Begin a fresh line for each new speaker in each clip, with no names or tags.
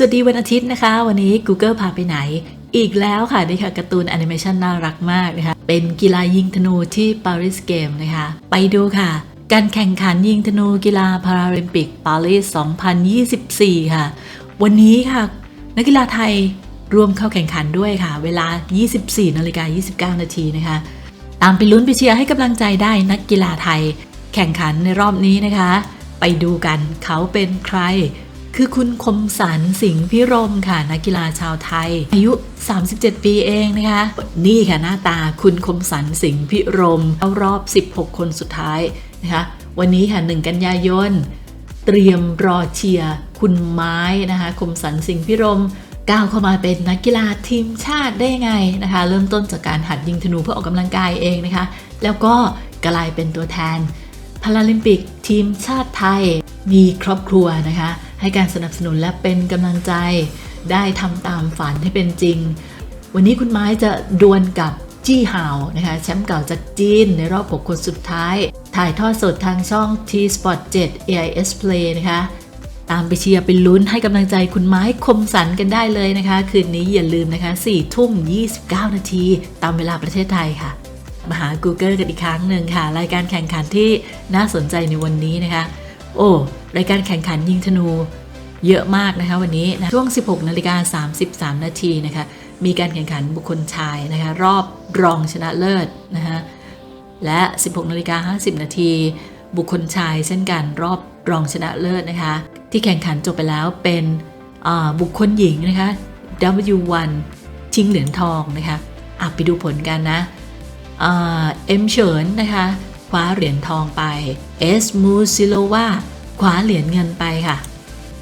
สวัสดีวันอาทิตย์นะคะ วันนี้ Google พาไปไหน อีกแล้วค่ะนี่ค่ะการ์ตูนแอนิเมชันน่ารักมากนะคะ เป็นกีฬายิงธนูที่ปารีสเกมนะคะ ไปดูค่ะ การแข่งขันยิงธนูกีฬาพาราลิมปิกปารีส 2024 ค่ะ วันนี้ค่ะ นักกีฬาไทยร่วมเข้าแข่งขันด้วยค่ะ เวลา 24นาฬิกา29 นาทีนะคะ ตามไปลุ้นไปเชียร์ให้กำลังใจได้นักกีฬาไทย แข่งขันในรอบนี้นะคะ ไปดูกันเขาเป็นใคร คือคุณคมสันสิงห์พิรมค่ะนักกีฬาชาวไทย อายุ 37 ปีเองนะคะ นี่ค่ะหน้าตาคุณคมสันสิงห์พิรมเข้ารอบ 16 คนสุดท้ายนะคะวันนี้ค่ะ 1 กันยายน เตรียมรอเชียร์คุณไม้นะคะคมสันสิงห์พิรมก้าวเข้ามาเป็นนักกีฬาทีมชาติได้ยังไงนะคะ เริ่มต้นจากการหัดยิงธนูเพื่อออกกำลังกายเองนะคะ แล้วก็กลายเป็นตัวแทน พาราลิมปิกทีมชาติไทย มีครอบครัวนะคะ ให้การสนับสนุนและเป็นกำลังใจ ได้ทำตามฝันให้เป็นจริง วันนี้คุณไม้จะดวลกับจี้ฮาวนะคะแชมป์เก่าจากจีนในรอบ 6 คนสุดท้าย ถ่ายทอดสดทางช่อง T Sport 7 AIS Play นะคะ ตามไปเชียร์ไปลุ้นให้กำลังใจคุณไม้คมสันกันได้เลยนะคะ คืนนี้อย่าลืมนะคะ4ทุ่ม 29 นาที ตามเวลาประเทศไทยค่ะ มาหา Google กันอีกครั้งหนึ่งค่ะ รายการแข่งขันที่น่าสนใจในวันนี้นะคะ โอ้รายการแข่งขันยิงธนูเยอะมากนะคะวันนี้นะช่วง 16นาฬิกา33 นาทีนะคะ มีการแข่งขันบุคคลชายนะคะ รอบรองชนะเลิศนะคะและ 16นาฬิกา50 นาทีบุคคลชายเช่นกันรอบรองชนะเลิศนะคะ ที่แข่งขันจบไปแล้วเป็นบุคคลหญิงนะคะ W1 ชิงเหรียญทองนะคะอะไปดูผลกันนะ เอ็มเฉินนะคะคว้าเหรียญทองไปเอสมูซิโลวาคว้าเหรียญเงินไปค่ะ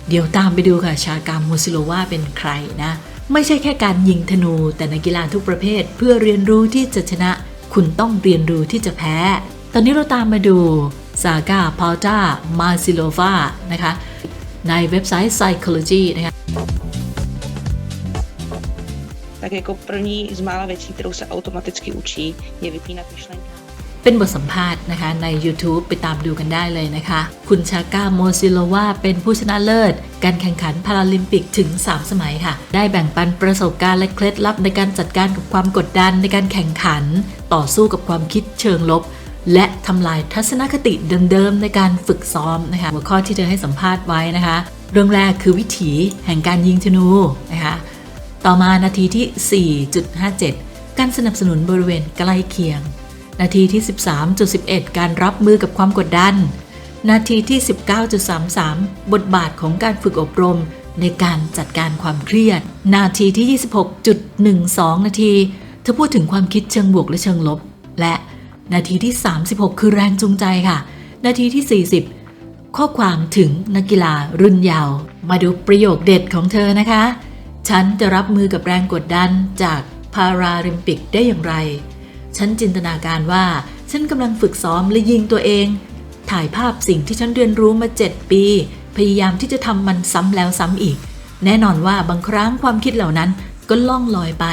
เดี๋ยวตามไปดูค่ะชากามมูซิโลวาเป็นใครนะไม่ใช่แค่การยิงธนูแต่ในกีฬาทุกประเภท เพื่อเรียนรู้ที่จะชนะ คุณต้องเรียนรู้ที่จะแพ้ ตอนนี้เราตามมาดูซากาพาลตามาซิโลวานะคะในเว็บไซต์ Psychology นะคะ
tak jako první z mála věcí, kterou se automaticky učí, je vypínat myšlenky.
เป็นบทสัมภาษณ์นะคะใน YouTube ไปตามดูกันได้เลยนะคะ คุณชาก้าโมซิโลวาเป็นผู้ชนะเลิศ การแข่งขันพาราลิมปิกถึง 3 สมัยค่ะ ได้แบ่งปันประสบการณ์และเคล็ดลับในการจัดการกับความกดดันในการแข่งขัน ต่อสู้กับความคิดเชิงลบ และทำลายทัศนคติเดิมๆในการฝึกซ้อมนะคะหัวข้อที่เธอให้สัมภาษณ์ไว้นะคะ เรื่องแรกคือวิถีแห่งการยิงธนูนะคะ ต่อมานาทีที่ 4.57 การสนับสนุนบริเวณใกล้เคียง นาทีที่ 13.11 การรับมือกับความกดดัน นาทีที่ 19.33 บทบาทของการฝึกอบรมในการจัดการความเครียด นาทีที่ 26.12 นาที เธอพูดถึงความคิดเชิงบวกและเชิงลบ และนาทีที่ 36 คือแรงจูงใจค่ะ นาทีที่ 40 ข้อความถึงนักกีฬารุ่นยาว มาดูประโยคเด็ดของเธอนะคะ ฉันจะรับมือกับแรงกดดันจากพาราลิมปิกได้อย่างไร ฉันจินตนาการว่าฉันกำลังฝึกซ้อมและยิงตัวเอง ถ่ายภาพสิ่งที่ฉันเรียนรู้มา 7 ปี พยายามที่จะทำมันซ้ำแล้วซ้ำอีก แน่นอนว่าบางครั้งความคิดเหล่านั้นก็ล่องลอยไป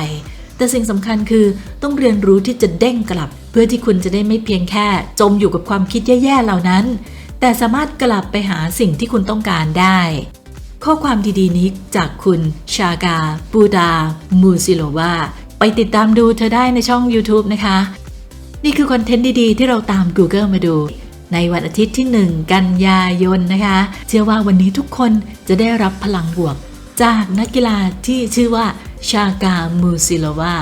แต่สิ่งสำคัญคือต้องเรียนรู้ที่จะเด้งกลับ เพื่อที่คุณจะได้ไม่เพียงแค่ จมอยู่กับความคิดแย่ๆเหล่านั้น แต่สามารถกลับไปหาสิ่งที่คุณต้องการได้ ข้อความดีๆนี้จากคุณชากา ปูดา มูซิโลวาไปติดตามดูเธอได้ในช่อง YouTube นะคะ นี่คือคอนเทนต์ดีๆ ที่เราตาม Google มาดู ในวันอาทิตย์ที่ 1 กันยายนนะคะ เชื่อว่าวันนี้ทุกคนจะได้รับพลังบวก จากนักกีฬาที่ชื่อว่าชากา มูซิโลวา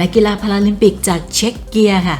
นักกีฬาพาราลิมปิกจากเช็กเกียค่ะ